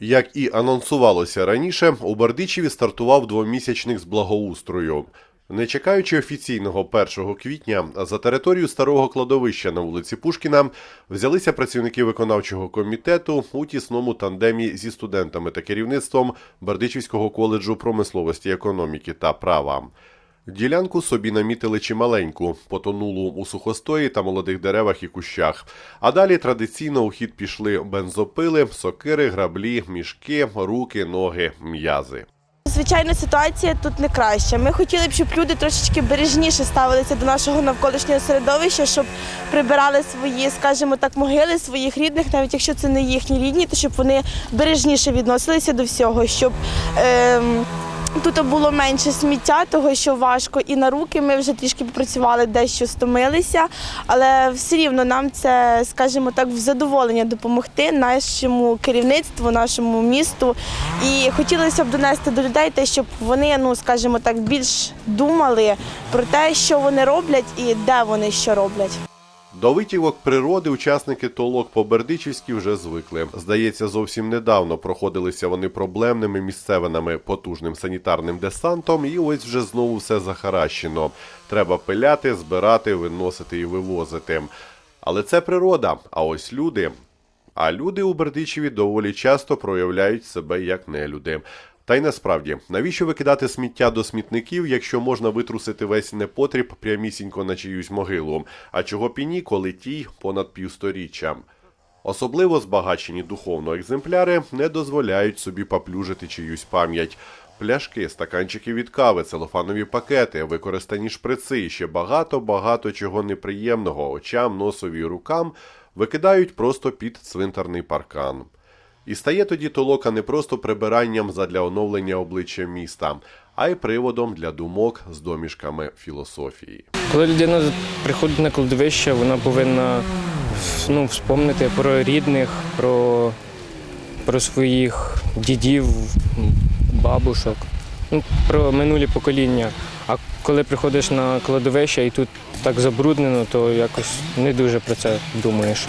Як і анонсувалося раніше, у Бердичеві стартував двомісячник з благоустрою. Не чекаючи офіційного 1 квітня, за територію старого кладовища на вулиці Пушкіна взялися працівники виконавчого комітету у тісному тандемі зі студентами та керівництвом Бердичівського коледжу промисловості, економіки та права. Ділянку собі намітили чималеньку, потонулу у сухостої та молодих деревах і кущах. А далі традиційно у хід пішли бензопили, сокири, граблі, мішки, руки, ноги, м'язи. Звичайно, ситуація тут не краща. Ми хотіли б, щоб люди трошечки бережніше ставилися до нашого навколишнього середовища, щоб прибирали свої, скажімо так, могили своїх рідних, навіть якщо це не їхні рідні, то щоб вони бережніше відносилися до всього, щоб ем, тут було менше сміття, того що важко. І на руки ми вже трішки попрацювали, дещо стомилися, але все рівно нам це, скажімо так, в задоволення допомогти нашому керівництву, нашому місту. І хотілося б донести до людей те, щоб вони, ну скажімо так, більш думали про те, що вони роблять і де вони що роблять. До витівок природи учасники толок по Бердичівській вже звикли. Здається, зовсім недавно проходилися вони проблемними місцевинами, потужним санітарним десантом, і ось вже знову все захаращено. Треба пиляти, збирати, виносити і вивозити. Але це природа. А ось люди. А люди у Бердичеві доволі часто проявляють себе як нелюди. Та й насправді, навіщо викидати сміття до смітників, якщо можна витрусити весь непотріб прямісінько на чиюсь могилу, а чого піні, коли тій понад півсторіччя. Особливо збагачені духовно екземпляри не дозволяють собі поплюжити чиюсь пам'ять. Пляшки, стаканчики від кави, целофанові пакети, використані шприци і ще багато-багато чого неприємного очам, носові рукам викидають просто під цвинтарний паркан. І стає тоді толока не просто прибиранням задля оновлення обличчя міста, а й приводом для думок з домішками філософії. Коли людина приходить на кладовище, вона повинна ну, вспомнити про рідних, про, про своїх дідів, бабушок, ну, про минулі покоління. А коли приходиш на кладовище і тут так забруднено, то якось не дуже про це думаєш.